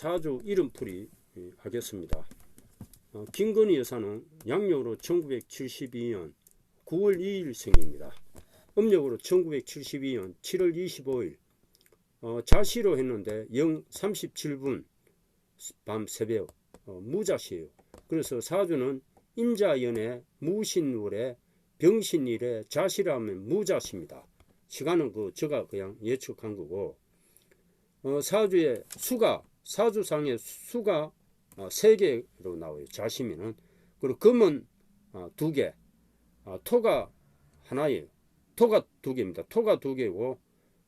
자주 이름풀이 예, 하겠습니다. 어, 김건희 여사는 양력으로 1972년 9월 2일 생입니다. 음력으로 1972년 7월 25일 어, 자시로 했는데 0 37분 밤 새벽 어, 무자시예요. 그래서 사주는 임자연의 무신월에 병신일에 자시라면 무자시입니다. 시간은 그 제가 그냥 예측한 거고 어, 사주의 수가 사주상의 수가 어, 세 개로 나와요. 자시면은 그리고 금은 어, 두 개, 어, 토가 하나예요. 토가 두 개입니다. 토가 두 개고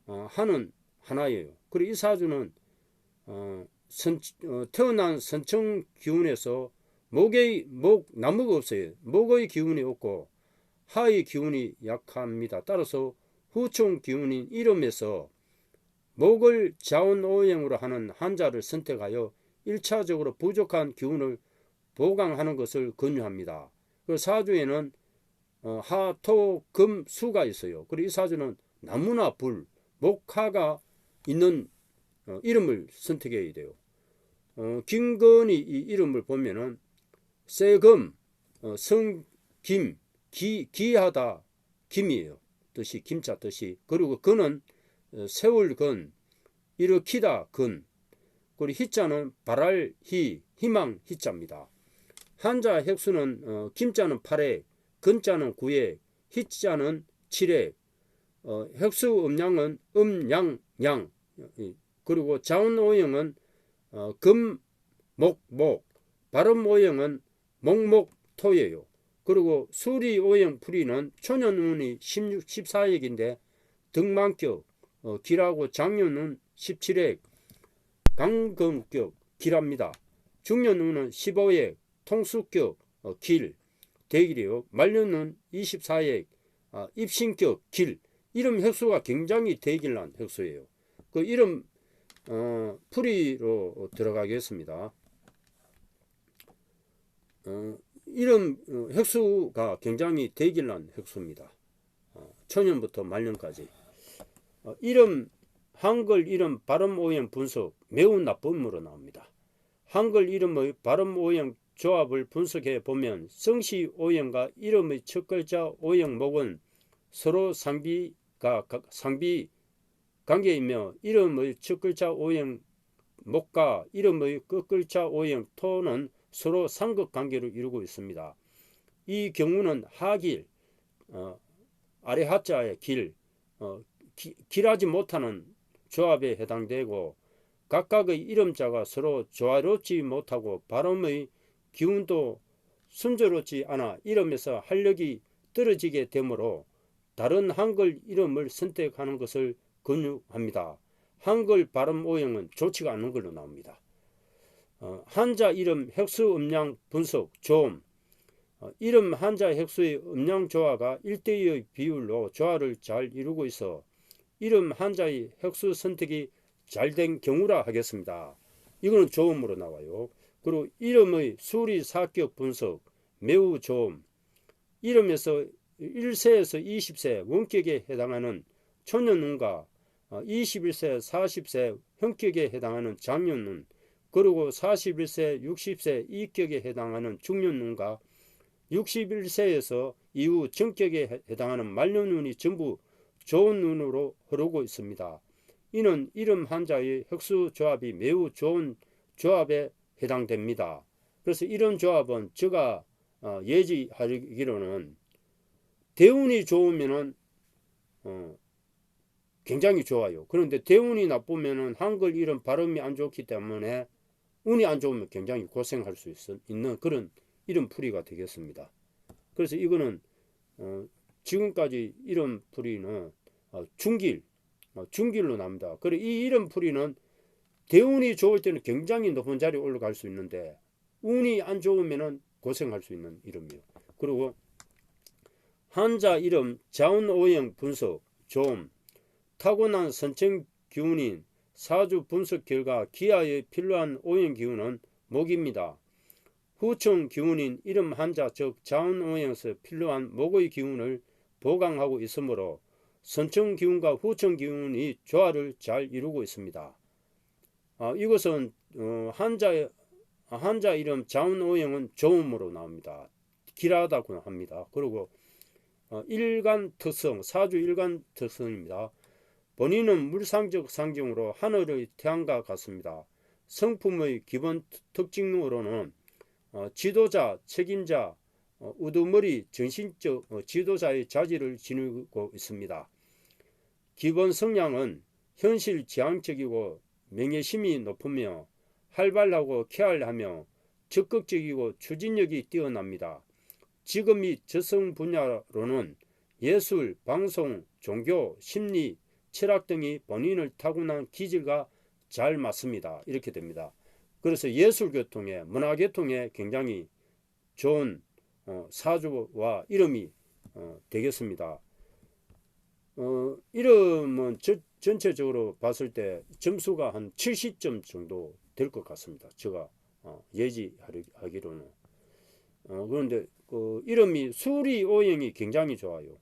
어, 한은 하나예요. 그리고 이 사주는 어, 선, 어, 태어난 선청 기운에서 목의 목 나무가 없어요. 목의 기운이 없고 하의 기운이 약합니다. 따라서 후총 기운인 이름에서 목을 자원오행으로 하는 한자를 선택하여 일차적으로 부족한 기운을 보강하는 것을 권유합니다. 그 사주에는 어, 하, 토, 금, 수가 있어요. 그리고 이 사주는 나무나 불, 목화가 있는 어, 이름을 선택해야 돼요. 어, 김건희 이 이름을 보면은 세금, 어, 성김, 기, 기하다, 김이에요. 뜻이 김자 뜻이. 그리고 어, 세월근, 일으키다 근. 그리고 희자는 발할 희, 희망 희자입니다. 한자 핵수는 어, 김자는 8회, 근자는 9회, 희자는 7회, 어, 획수 음양은 음 양 양 이, 그리고 자운 오형은 어, 금, 목, 목 발음 오형은 목 목 토예요. 그리고 수리 오형 풀이는 초년운이 16, 14액인데 등만격 어, 기라고 장년은 17액 강금격 길합니다. 중년운은 15액 통수격 어, 길 대길이요. 말년은 24액 아, 입신격 길 이름 획수가 굉장히 대길난 획수예요. 그 이름 어, 풀이로 들어가겠습니다. 어, 이름 어, 획수가 굉장히 대길난 획수입니다. 어, 초년부터 말년까지. 어, 이름 한글 이름 발음 오형 분석 매우 나쁨으로 나옵니다. 한글 이름의 발음 오형 조합을 분석해 보면 성씨 오형과 이름의 첫 글자 오형 목은 서로 상비가 가- 상비 관계이며 이름의 첫 글자 오형 목과 이름의 끝 글자 오형 토는 서로 상극 관계를 이루고 있습니다. 이 경우는 하길 어, 아래 하자의 길 어, 기- 길하지 못하는 조합에 해당되고 각각의 이름자가 서로 조화롭지 못하고 발음의 기운도 순조롭지 않아 이름에서 활력이 떨어지게 되므로 다른 한글 이름을 선택하는 것을 권유합니다. 한글 발음 오형은 좋지가 않은 걸로 나옵니다. 어, 한자 이름 획수 음량 분석 조음 어, 이름 한자 획수의 음량 조화가 1대2의 비율로 조화를 잘 이루고 있어 이름 한자의 획수 선택이 잘 된 경우라 하겠습니다. 이거는 조음으로 나와요. 그리고 이름의 수리 사격 분석 매우 좋음. 이름에서 1세에서 20세 원격에 해당하는 초년운과 21세, 40세 형격에 해당하는 장년운, 그리고 41세, 60세 이격에 해당하는 중년운과 61세에서 이후 정격에 해당하는 말년운이 전부 좋은 눈으로 흐르고 있습니다. 이는 이름 한자의 획수 조합이 매우 좋은 조합에 해당됩니다. 그래서 이런 조합은 제가 어, 예지하기로는 대운이 좋으면은 어, 굉장히 좋아요. 그런데 대운이 나쁘면은 한글 이름 발음이 안 좋기 때문에 운이 안 좋으면 굉장히 고생할 수 있, 있는 그런 이름 풀이가 되겠습니다. 그래서 이거는 어, 지금까지 이름 풀이는 어, 중길, 어, 중길로 납니다. 그리고 이 이름 풀이는 대운이 좋을 때는 굉장히 높은 자리에 올라갈 수 있는데 운이 안 좋으면은 고생할 수 있는 이름이에요. 그리고 한자 이름 자운 오형 분석 좀 타고난 선청 기운인 사주 분석 결과 기하에 필요한 오형 기운은 목입니다. 후청 기운인 이름 한자 즉 자운 오형에서 필요한 목의 기운을 보강하고 있으므로 선청 기운과 후청 기운이 조화를 잘 이루고 있습니다. 아, 이것은 어, 한자 한자 이름 자운오형은 조음으로 나옵니다. 길하다고 합니다. 그리고 어, 일간 특성, 사주 일간 특성입니다. 본인은 물상적 상징으로 하늘의 태양과 같습니다. 성품의 기본 특징으로는 어, 지도자, 책임자, 어, 우두머리, 정신적 어, 지도자의 자질을 지니고 있습니다. 기본 성향은 현실 지향적이고 명예심이 높으며 활발하고 쾌활하며 적극적이고 추진력이 뛰어납니다. 및 저성 분야로는 예술, 방송, 종교, 심리, 철학 등이 본인을 타고난 기질과 잘 맞습니다. 이렇게 됩니다. 그래서 예술계통에 문화계통에 굉장히 좋은 어, 사주와 이름이 어, 되겠습니다. 어, 이름은 저, 전체적으로 봤을 때 점수가 한 70점 정도 될 것 같습니다. 제가 어, 예지하기로는. 어, 그런데 그 이름이 수리 오형이 굉장히 좋아요.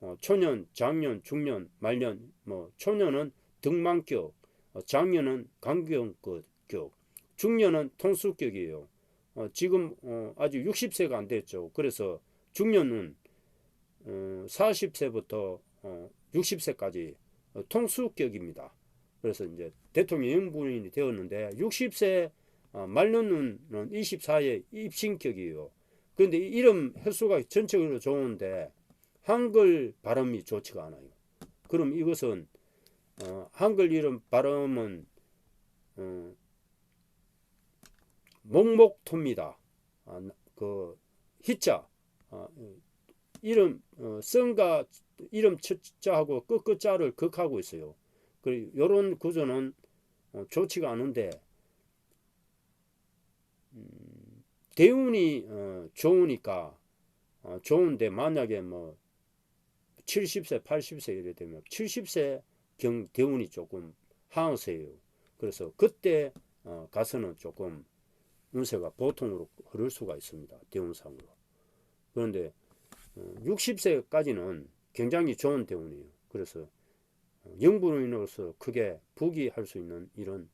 어, 초년, 장년, 중년, 말년, 뭐 초년은 등만격, 어, 장년은 강경격, 중년은 통수격이에요. 어, 지금 어, 아직 60세가 안 됐죠. 그래서 중년은 어, 40세부터 어, 60세까지 어, 통수격입니다. 그래서 이제 대통령 영부인이 되었는데 60세 어, 말년은 24에 입신격이에요. 그런데 이 이름 횟수가 전체적으로 좋은데 한글 발음이 좋지가 않아요. 그럼 이것은 어, 한글 이름 발음은 어, 목목토입니다. 아, 그 희자 아, 이름 어, 성가 이름 첫자하고 끝끝자를 극하고 있어요. 그리고 이런 구조는 어, 좋지가 않은데 음, 대운이 어, 좋으니까 어, 좋은데 만약에 뭐 70세, 80세 이래 되면 70세 경 대운이 조금 하향세예요. 그래서 그때 어, 가서는 조금 운세가 보통으로 흐를 수가 있습니다. 대운상으로. 그런데 어, 60세까지는 굉장히 좋은 대운이에요. 그래서 어, 영분으로서 크게 부기할 수 있는 이런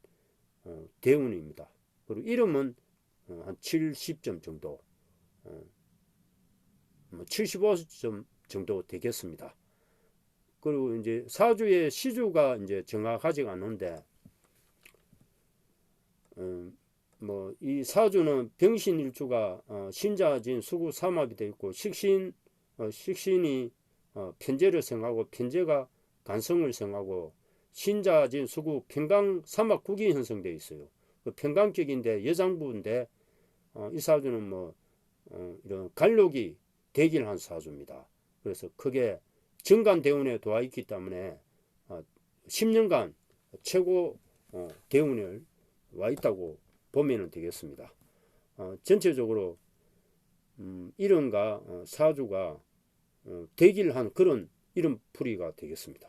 어, 대운입니다. 그리고 이름은 어, 한 70점 정도, 어, 뭐 75점 정도 되겠습니다. 그리고 이제 사주의 시주가 이제 정확하지가 않은데, 음, 뭐 이 사주는 병신일주가 어, 신자진 수구 삼합이 되어 있고 식신 어, 식신이 어, 편제를 생하고 편제가 간성을 생하고 신자진 수구 평강 삼합 국이 형성되어 있어요. 그 평강격인데 여장부인데 어, 이 사주는 뭐 어, 이런 간록이 대길한 사주입니다. 그래서 크게 정간 대운에 도와 있기 때문에 어, 10년간 최고 어, 대운을 와 있다고 보면 되겠습니다. 어, 전체적으로 음, 이름과 어, 사주가 어, 대길한 그런 이름 풀이가 되겠습니다.